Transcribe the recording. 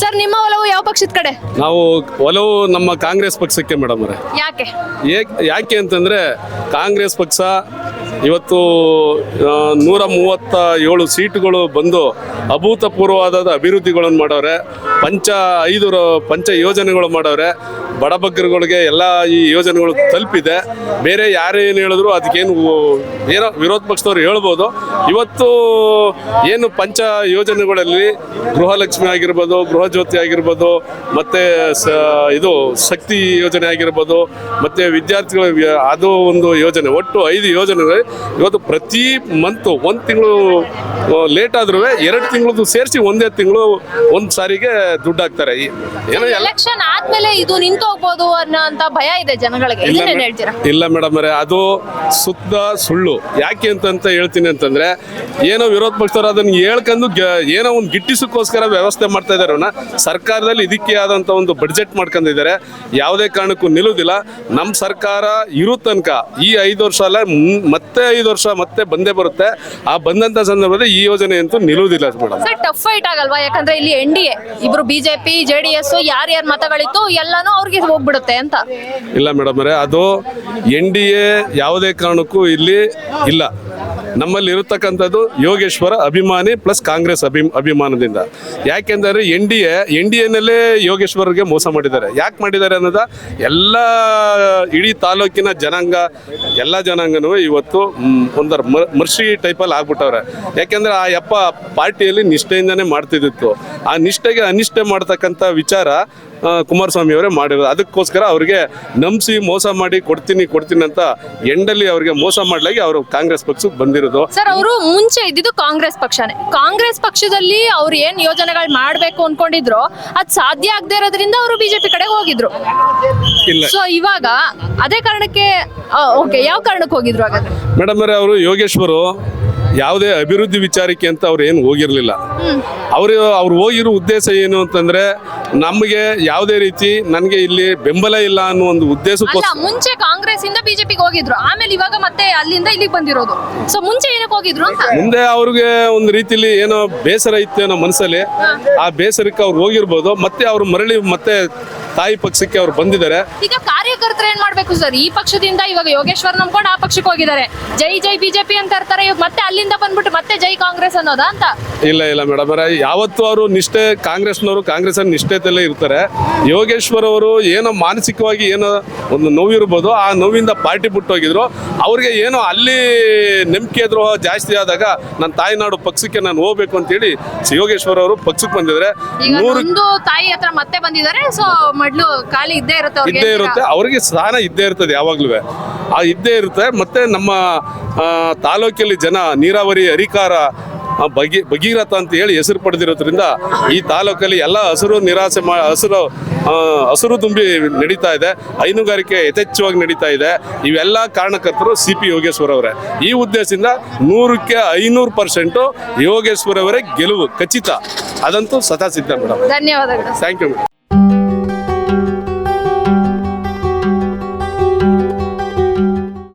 Sir ನಿಮ್ಮ ಒಲವು ಯಾವ ಪಕ್ಷದ ಕಡೆ? ನಾವು ಒಲವು ನಮ್ಮ ಕಾಂಗ್ರೆಸ್ ಪಕ್ಷಕ್ಕೆ ಮೇಡಮ್ ಅವರೇ. ಯಾಕೆ? ಯಾಕೆ ಅಂತಂದ್ರೆ ಕಾಂಗ್ರೆಸ್ ಪಕ್ಷ ಇವತ್ತು ನೂರ ಮೂವತ್ತ ಏಳು ಸೀಟುಗಳು ಬಂದು ಅಭೂತಪೂರ್ವವಾದ ಅಭಿವೃದ್ಧಿಗಳನ್ನು ಮಾಡವ್ರೆ ಪಂಚ ಐದು ಪಂಚ ಯೋಜನೆಗಳು ಮಾಡವ್ರೆ ಬಡಬಗ್ಗರುಗಳಿಗೆ ಎಲ್ಲ ಈ ಯೋಜನೆಗಳು ತಲುಪಿದೆ. ಬೇರೆ ಯಾರೇನು ಹೇಳಿದ್ರು ಅದಕ್ಕೇನು ಏನೋ ವಿರೋಧ ಪಕ್ಷದವ್ರು ಹೇಳ್ಬೋದು. ಇವತ್ತು ಏನು ಪಂಚ ಯೋಜನೆಗಳಲ್ಲಿ ಗೃಹಲಕ್ಷ್ಮಿ ಆಗಿರ್ಬೋದು ಗೃಹ ಜ್ಯೋತಿ ಆಗಿರ್ಬೋದು, ಮತ್ತೆ ಇದು ಶಕ್ತಿ ಯೋಜನೆ ಆಗಿರ್ಬೋದು, ಮತ್ತೆ ವಿದ್ಯಾರ್ಥಿಗಳ ಅದು ಒಂದು ಯೋಜನೆ. ಒಟ್ಟು ಐದು ಯೋಜನೆಗಳು ಇವತ್ತು ಪ್ರತಿ ಮಂತು ಒಂದು ತಿಂಗಳು ಲೇಟ್ ಆದ್ರೂ ಎರಡು ತಿಂಗಳದ್ದು ಸೇರಿಸಿ ಒಂದೇ ತಿಂಗಳು ಒಂದು ಸಾರಿಗೆ ದುಡ್ಡು ಹಾಕ್ತಾರೆ. ಏನೋ ಎಲೆಕ್ಷನ್ ಆದ್ಮೇಲೆ ಇದು ನಿಂತು ಹೋಗ್ಬೋದು ಅನ್ನೋ ಅಂತ ಭಯ ಇದೆ ಜನಗಳಿಗೆ. ಇಲ್ಲ ಇದನ್ನೇನ್ ಹೇಳ್ತೀರಾ? ಇಲ್ಲ ಮೇಡಮ್ ಅವರೇ ಅದು ಸುತ್ತ ಸುಳ್ಳು. ಯಾಕೆ ಅಂತ ಹೇಳ್ತೀನಿ ಅಂತಂದ್ರೆ ಏನೋ ವಿರೋಧ ಪಕ್ಷದವ್ರು ಅದನ್ನ ಹೇಳ್ಕೊಂಡು ಏನೋ ಒಂದು ಗಿಟ್ಟಿಸಕ್ಕೋಸ್ಕರ ವ್ಯವಸ್ಥೆ ಮಾಡ್ತಾ ಇದಾರೆ ಸರ್ಕಾರದಲ್ಲಿ ಇದಕ್ಕೆ ಆದಂತ ಒಂದು ಬಡ್ಜೆಟ್ ಮಾಡ್ಕೊಂಡಿದ್ದಾರೆ. ಯಾವುದೇ ಕಾರಣಕ್ಕೂ ನಿಲ್ಲುವುದಿಲ್ಲ ನಮ್ಮ ಸರ್ಕಾರ ಇರೋ ತನಕ ಈ ಐದು ವರ್ಷ ಅಲ್ಲ ಮತ್ತೆ ಐದು ವರ್ಷ ಮತ್ತೆ ಬಂದೇ ಬರುತ್ತೆ. ಆ ಬಂದಂತ ಸಂದರ್ಭದಲ್ಲಿ ಈ ಯೋಜನೆ ಅಂತೂ ನಿಲ್ಲುವುದಿಲ್ಲ ಮೇಡಮ್. ಟಫ್ ಫೈಟ್ ಆಗಲ್ವಾ? ಯಾಕಂದ್ರೆ ಇಲ್ಲಿ ಎನ್ ಡಿ ಎ ಇಬ್ರು ಬಿಜೆಪಿ ಜೆ ಡಿ ಎಸ್ ಯಾರ್ಯಾರ ಮತಗಳಿತ್ತು ಎಲ್ಲಾನು ಅವ್ರಿಗೆ ಹೋಗ್ಬಿಡುತ್ತೆ ಅಂತ. ಇಲ್ಲ ಮೇಡಮ್ ಅದು ಎನ್ ಡಿ ಎ ಯಾವುದೇ ಕಾರಣಕ್ಕೂ ಇಲ್ಲಿ ಇಲ್ಲ. ನಮ್ಮಲ್ಲಿ ಇರತಕ್ಕಂಥದ್ದು ಯೋಗೇಶ್ವರ ಅಭಿಮಾನಿ ಪ್ಲಸ್ ಕಾಂಗ್ರೆಸ್ ಅಭಿ, ಅಭಿಮಾನದಿಂದ. ಯಾಕೆಂದರೆ N D A, N D ಎನಲ್ಲೇ ಯೋಗೇಶ್ವರರಿಗೆ ಮೋಸ ಮಾಡಿದ್ದಾರೆ. ಯಾಕೆ ಮಾಡಿದ್ದಾರೆ ಅನ್ನೋದ ಎಲ್ಲ ಇಡೀ ತಾಲೂಕಿನ ಜನಾಂಗ, ಎಲ್ಲ ಜನಾಂಗನೂ ಇವತ್ತು ಒಂದರ ಮರ್ಷಿ ಟೈಪಲ್ಲಿ ಆಗ್ಬಿಟ್ಟವ್ರೆ. ಯಾಕೆಂದರೆ ಆ ಯಪ್ಪ ಪಾರ್ಟಿಯಲ್ಲಿ ನಿಷ್ಠೆಯಿಂದನೇ ಮಾಡ್ತಿದ್ದಿತ್ತು. ಆ ನಿಷ್ಠೆಗೆ ಅನಿಷ್ಠೆ ಮಾಡ್ತಕ್ಕಂಥ ವಿಚಾರ ಕುಮಾರಸ್ವಾಮಿ ಅವರೇ ಮಾಡಿರೋದು. ಅದಕ್ಕೋಸ್ಕರ ಅವರಿಗೆ ನಂಬಿಸಿ ಮೋಸ ಮಾಡಿ ಕೊಡ್ತೀನಿ ಕೊಡ್ತೀನಿ ಅಂತ ಎಂಡಲ್ಲಿ ಅವರಿಗೆ ಮೋಸ ಮಾಡ್ಲಾಗಿ ಅವರು ಕಾಂಗ್ರೆಸ್ ಪಕ್ಷಕ್ಕೆ ಬಂದಿರೋದು. ಸರ್ ಅವರು ಮುಂಚೆ ಇದ್ದಿದ್ದು ಕಾಂಗ್ರೆಸ್ ಪಕ್ಷನೇ. ಕಾಂಗ್ರೆಸ್ ಪಕ್ಷದಲ್ಲಿ ಅವ್ರು ಏನ್ ಯೋಜನೆಗಳು ಮಾಡಬೇಕು ಅನ್ಕೊಂಡಿದ್ರು ಅದ್ ಸಾಧ್ಯ ಆಗದೆ ಇರೋದ್ರಿಂದ ಅವರು ಬಿಜೆಪಿ ಕಡೆ ಹೋಗಿದ್ರು. ಇಲ್ಲ. ಸೊ ಇವಾಗ ಅದೇ ಕಾರಣಕ್ಕೆ ಓಕೆ ಯಾವ ಕಾರಣಕ್ಕೆ ಹೋಗಿದ್ರು ಹಾಗಾದ್ರೆ? ಮೇಡಮ್ ಅವರು ಯೋಗೇಶ್ವರು ಯಾವುದೇ ಅಭಿವೃದ್ಧಿ ವಿಚಾರಕ್ಕೆ ಅಂತ ಅವ್ರು ಏನು ಹೋಗಿರಲಿಲ್ಲ. ಅವರು ಅವ್ರು ಹೋಗಿರೋ ಉದ್ದೇಶ ಏನು ಅಂತಂದ್ರೆ ನಮಗೆ ಯಾವುದೇ ರೀತಿ ನನಗೆ ಇಲ್ಲಿ ಬೆಂಬಲ ಇಲ್ಲ ಅನ್ನೋ ಒಂದು ಅಲ್ಲ ಉದ್ದೇಶಕ್ಕೋಸ್ಕರ ಮುಂಚೆ ಕಾಂಗ್ರೆಸ್ ಇಂದ ಬಿಜೆಪಿಗೆ ಹೋಗಿದ್ರು. ಆಮೇಲೆ ಇವಾಗ ಮತ್ತೆ ಅಲ್ಲಿಂದ ಇಲ್ಲಿಗೆ ಬಂದಿರೋದು. ಸೊ ಮುಂಚೆ ಏನಕ್ಕೆ ಹೋಗಿದ್ರು ಅಂತ? ಮುಂದೆ ಅವ್ರಿಗೆ ಒಂದು ರೀತಿಲಿ ಏನೋ ಬೇಸರ ಇತ್ತು ಏನೋ ಮನಸ್ಸಲ್ಲಿ ಆ ಬೇಸರಕ್ಕೆ ಅವ್ರು ಹೋಗಿರ್ಬೋದು. ಮತ್ತೆ ಅವ್ರು ಮರಳಿ ಮತ್ತೆ ತಾಯಿ ಪಕ್ಷಕ್ಕೆ ಅವ್ರು ಬಂದಿದ್ದಾರೆ. ಈಗ ಕಾರ್ಯಕರ್ತರು ಏನ್ ಮಾಡ್ಬೇಕು ಸರ್? ಈ ಪಕ್ಷದಿಂದ ಇವಾಗ ಯೋಗೇಶ್ವರ್ ನಂಬ್ಕೊಂಡು ಆ ಪಕ್ಷಕ್ಕೆ ಹೋಗಿದ್ದಾರೆ. ಜೈ ಜೈ ಬಿಜೆಪಿ ಅಂತ ಇರ್ತಾರೆ. ಇವಾಗ ಮತ್ತೆ ಅಲ್ಲಿಂದ ಬಂದ್ಬಿಟ್ಟು ಮತ್ತೆ ಜೈ ಕಾಂಗ್ರೆಸ್ ಅನ್ನೋದಾ ಅಂತ? ಇಲ್ಲ ಇಲ್ಲ ಮೇಡಮ್. ಅವರೇ ಯಾವತ್ತೂ ಅವರು ನಿಷ್ಠೆ ಕಾಂಗ್ರೆಸ್ನವರು ಕಾಂಗ್ರೆಸ್ ನಿಷ್ಠೆತಲ್ಲೇ ಇರ್ತಾರೆ. ಯೋಗೇಶ್ವರ್ ಅವರು ಏನೋ ಮಾನಸಿಕವಾಗಿ ಏನೋ ಒಂದು ನೋವಿರ್ಬೋದು ಆ ನೋವಿಂದ ಪಾರ್ಟಿ ಬಿಟ್ಟು ಹೋಗಿದ್ರು ಅವ್ರಿಗೆ ಏನೋ ಅಲ್ಲಿ ನಂಬಿಕೆ ದ್ರೋಹ ಜಾಸ್ತಿ ಆದಾಗ ನನ್ನ ತಾಯಿನಾಡು ಪಕ್ಷಕ್ಕೆ ನಾನು ಹೋಗ್ಬೇಕು ಅಂತೇಳಿ ಯೋಗೇಶ್ವರ್ ಅವರು ಪಕ್ಷಕ್ಕೆ ಬಂದಿದ್ರೆ ಈಗ ನೂರು ಒಂದು ತಾಯಿ ಹತ್ರ ಮತ್ತೆ ಬಂದಿದ್ದಾರೆ ಸೊ ಮಡ್ಲು ಖಾಲಿ ಇದ್ದೇ ಇರುತ್ತೆ ಅವ್ರಿಗೆ ಇದ್ದೇ ಇರುತ್ತೆ. ಅವ್ರಿಗೆ ಸ್ಥಾನ ಇದ್ದೇ ಇರ್ತದೆ ಯಾವಾಗ್ಲೂ. ಆ ಇದ್ದೇ ಇರುತ್ತೆ. ಮತ್ತೆ ನಮ್ಮ ತಾಲೂಕಲ್ಲಿ ಜನ ನೀರಾವರಿ ಅಧಿಕಾರ ಬಗಿ ಭಗಿ ಭಗೀರಥ ಅಂತ ಹೇಳಿ ಹೆಸರು ಪಡೆದಿರೋದ್ರಿಂದ ಈ ತಾಲೂಕಲ್ಲಿ ಎಲ್ಲ ಹಸಿರು ನಿರಾಸೆ ಮಾ ಹಸಿರು ಹಸಿರು ತುಂಬಿ ನಡೀತಾ ಇದೆ. ಹೈನುಗಾರಿಕೆ ಯಥೇಚ್ಛವಾಗಿ ನಡೀತಾ ಇದೆ. ಇವೆಲ್ಲ ಕಾರಣಕರ್ತರು ಸಿ ಪಿ ಯೋಗೇಶ್ವರ್ ಅವರೇ. ಈ ಉದ್ದೇಶದಿಂದ ನೂರಕ್ಕೆ ಐನೂರು ಪರ್ಸೆಂಟು ಯೋಗೇಶ್ವರ್ ಅವರೇ ಗೆಲುವು ಖಚಿತ. ಅದಂತೂ ಸದಾ ಸಿದ್ಧ ಮೇಡಮ್. ಧನ್ಯವಾದಗಳು. Thank you madam